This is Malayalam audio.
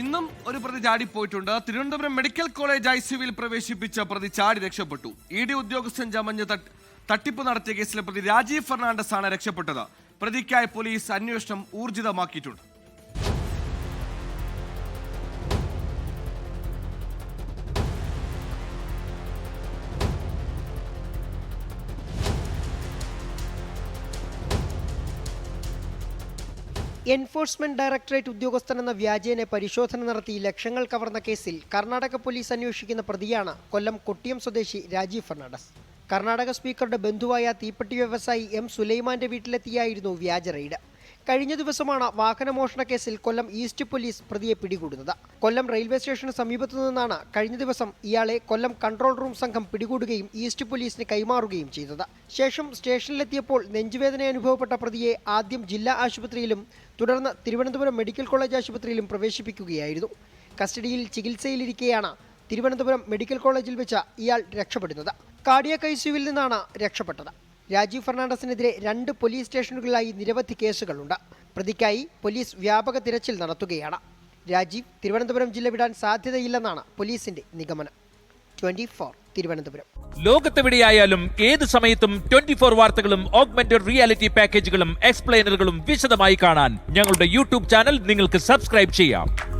ഇന്നും ഒരു പ്രതി ചാടി പോയിട്ടുണ്ട് തിരുവനന്തപുരം മെഡിക്കൽ കോളേജ് ഐ സിയുവിൽ പ്രവേശിപ്പിച്ച പ്രതി ചാടി രക്ഷപ്പെട്ടു. ഇ ഡി ഉദ്യോഗസ്ഥൻ ചമഞ്ഞ് തട്ടിപ്പ് നടത്തിയ കേസിലെ പ്രതി രാജീവ് ഫെർണാണ്ടസ് ആണ് രക്ഷപ്പെട്ടത്. പ്രതിക്കായി പോലീസ് അന്വേഷണം ഊർജിതമാക്കിയിട്ടുണ്ട്. എൻഫോഴ്സ്മെന്റ് ഡയറക്ടറേറ്റ് ഉദ്യോഗസ്ഥൻ എന്ന വ്യാജേനെ പരിശോധന നടത്തി ലക്ഷങ്ങൾ കവർന്ന കേസിൽ കർണാടക പോലീസ് അന്വേഷിക്കുന്ന പ്രതിയാണ് കൊല്ലം കൊട്ടിയം സ്വദേശി രാജീവ് ഫെർണാണ്ടസ്. കർണാടക സ്പീക്കറുടെ ബന്ധുവായ തീപ്പെട്ടി വ്യവസായി എം സുലൈമാന്റെ വീട്ടിലെത്തിയായിരുന്നു വ്യാജ റെയ്ഡ്. കഴിഞ്ഞ ദിവസമാണ് വാഹനമോഷണ കേസിൽ കൊല്ലം ഈസ്റ്റ് പോലീസ് പ്രതിയെ പിടികൂടുന്നത്. കൊല്ലം റെയിൽവേ സ്റ്റേഷന് സമീപത്തു നിന്നാണ് കഴിഞ്ഞ ദിവസം ഇയാളെ കൊല്ലം കൺട്രോൾ റൂം സംഘം പിടികൂടുകയും ഈസ്റ്റ് പോലീസിന് കൈമാറുകയും ചെയ്തത്. ശേഷം സ്റ്റേഷനിലെത്തിയപ്പോൾ നെഞ്ചുവേദന അനുഭവപ്പെട്ട പ്രതിയെ ആദ്യം ജില്ലാ ആശുപത്രിയിലും തുടർന്ന് തിരുവനന്തപുരം മെഡിക്കൽ കോളേജ് ആശുപത്രിയിലും പ്രവേശിപ്പിക്കുകയായിരുന്നു. കസ്റ്റഡിയിൽ ചികിത്സയിലിരിക്കെയാണ് തിരുവനന്തപുരം മെഡിക്കൽ കോളേജിൽ വെച്ച് ഇയാൾ രക്ഷപ്പെടുന്നത്. കാർഡിയക് കൈസ്യുവിൽ നിന്നാണ് രക്ഷപ്പെട്ടത്. രാജീവ് ഫെർണാണ്ടസിനെതിരെ രണ്ട് പോലീസ് സ്റ്റേഷനുകളിലായി നിരവധി കേസുകളുണ്ട്. പ്രതിക്കായി പോലീസ് വ്യാപക തിരച്ചിൽ നടത്തുകയാണ്. രാജീവ് തിരുവനന്തപുരം ജില്ല വിടാൻ സാധ്യതയില്ലെന്നാണ് പോലീസിന്റെ നിഗമനം. Twenty four Thiruvananthapuram. ലോകത്തെവിടെയായാലും ഏത് സമയത്തും ട്വന്റി ഫോർ വാർത്തകളും ഓഗ്മെന്റഡ് റിയാലിറ്റി പാക്കേജുകളും എക്സ്പ്ലെയിനറുകളും വിശദമായി കാണാൻ ഞങ്ങളുടെ യൂട്യൂബ് ചാനൽ നിങ്ങൾക്ക് സബ്സ്ക്രൈബ് ചെയ്യാം.